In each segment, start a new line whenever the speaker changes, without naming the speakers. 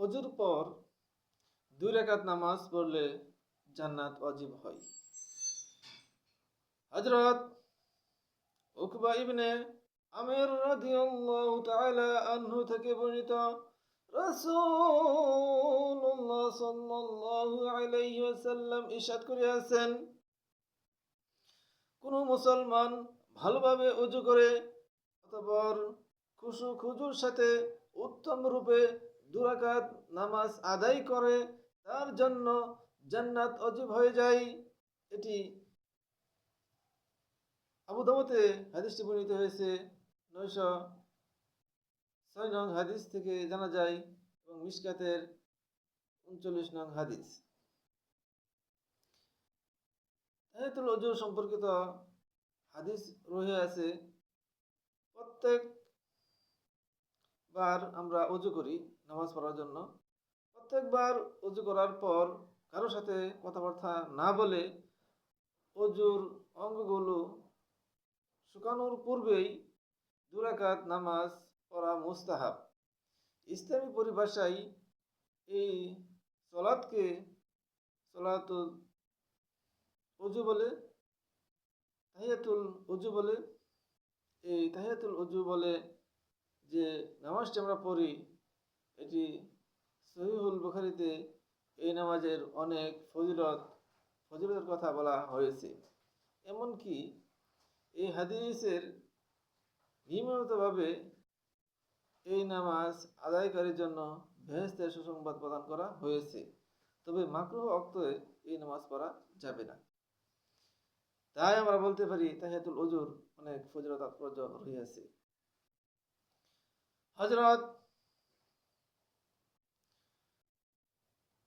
অজুর পর দুই রাকাত নামাজ পড়লে জান্নাত অজীব হয়। হজরত উকবা ইবনে আমির রাদিয়াল্লাহু তাআলা আনহু থেকে বর্ণিত রাসূলুল্লাহ সাল্লাল্লাহু আলাইহি ওয়াসাল্লাম ইরশাদ কোন মুসলমান ভালোভাবে অজু করে অতঃপর খুশু খুজুর সাথে উত্তম রূপে দুরাকাত নামাজ আদায় করে, তার জন্য জান্নাত অজীব হয়ে যায়। এটি আবু দাবতে হাদিসটি বর্ণিত হয়েছে। নয়শো ছয় নং হাদিস থেকে জানা যায় এবং মিসকাতের উনচল্লিশ নং হাদিস। তাহিয়াতুল অজু সম্পর্কিত হাদিস রয়ে আছে। প্রত্যেক বার আমরা অজু করি নামাজ পড়ার জন্য। প্রত্যেকবার অজু করার পর কারও সাথে কথাবার্তা না বলে অজুর অঙ্গগুলো শুকানোর পূর্বেই দুরাকাত নামাজ পড়া মুস্তাহাব। ইসলামী পরিভাষায় এই সলাদকে সলাতুল অজু বলে, তাহিয়াতুল অজু বলে, এই তাহিয়াতুল অজু বলে যে নামাজটি আমরা পড়ি, এটি সহিহুল বুখারিতে এই নামাজের অনেক ফজিলত, ফজিলতের কথা বলা হয়েছে। এমনকি এই হাদিসের নিয়মিতভাবে এই নামাজ আদায়কারীর জন্য ভেহেস্তের সুসংবাদ প্রদান করা হয়েছে। তবে মাকরুহ অক্তে এই নামাজ পড়া যাবে না। তাই আমরা বলতে পারি তাহিয়াতুল অজুর অনেক ফজিলত তাৎপর্য রহিয়াছে হজরত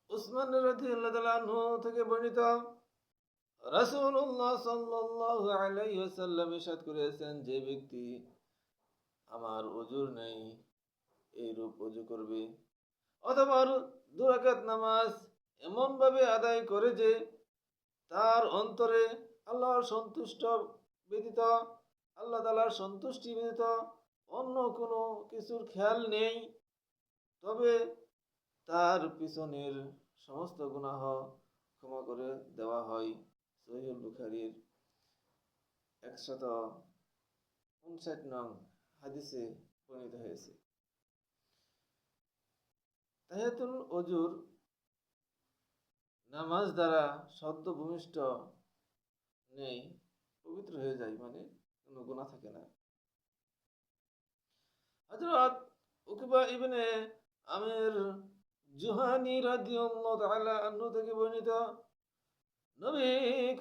উসমান থেকে বর্ণিত রাসূলুল্লাহ সাল্লাল্লাহু আলাইহি ওয়াসাল্লাম ইরশাদ করেছেন, যে ব্যক্তি আমার ওজুর নেই করবে। অথবা দুরাকাত নামাজ এমন ভাবে আদায় করে যে তার অন্তরে আল্লাহর সন্তুষ্ট ব্যতীত, আল্লাহ তালার সন্তুষ্টি ব্যতীত অন্য কোনো কিছুর খেয়াল নেই। তবে তার পিছনের সমস্ত গুনাহ ক্ষমা করে দেওয়া হয় সহিউল বুখারির একশত উনষাট নং হাদিসে বর্ণিত হয়েছে। তাহিয়াতুল অজুর নামাজ দ্বারা সদ্য ভূমিষ্ঠ নেই, পবিত্র হয়ে যায় মানে কোনো গুণা থাকে না। হজরত উকবা ইবনে আমের জুহানি রাদিয়াল্লাহু তাআলা আনহু থেকে বর্ণিত, নবী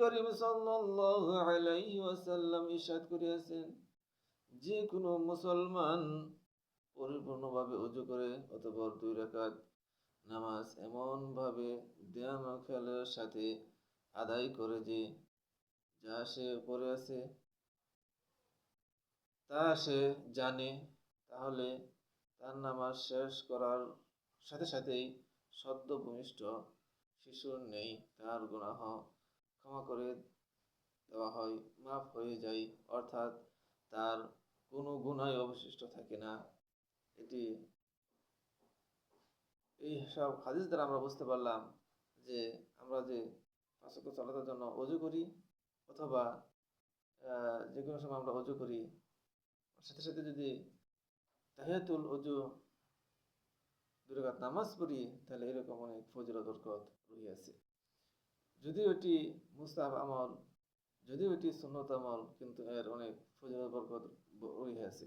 করিম সাল্লাল্লাহু আলাইহি ওয়াসাল্লাম ইরশাদ করিয়াছেন যে কোনো মুসলমান পরিপূর্ণভাবে অজু করে অতঃপর দুই রাকাত নামাজ এমনভাবে ও খেয়ালের সাথে আদায় করে যে যা সে পড়ে আছে, তা সে জানে। তাহলে তার নামাজ শেষ করার সাথে সাথেই সদ্য ভূমিষ্ঠ শিশুর নেই, তার গুনাহ ক্ষমা করে দেওয়া হয়, মাফ হয়ে যায়, অর্থাৎ তার কোনো গুণাই অবশিষ্ট থাকে না। এটি এই সব হাদিস দ্বারা আমরা বুঝতে পারলাম যে আমরা যে পাঁচক চালানোর জন্য অজু করি অথবা যে কোনো সময় আমরা অজু করি, সাথে সাথে যদি তাহিয়াতুল অজু দুরাকাত নামাজ পড়ি, তাহলে এরকম অনেক ফজিলত, বরকত রহিয়াছে যদিও এটি মুস্তাহাব আমল, যদিও এটি সুন্নত আমল, কিন্তু এর অনেক ফজিলত, বরকত রহিয়াছে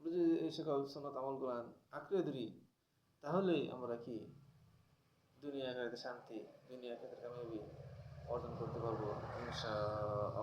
আমরা যদি এই সকল সুন্নত আমলগুলো আঁকড়ে ধরি তাহলেই আমরা কি দুনিয়া আখেরাতে শান্তি, দুনিয়া আখেরাতে কামিয়াবি অর্জন করতে পারব? ইনশাআল্লাহ।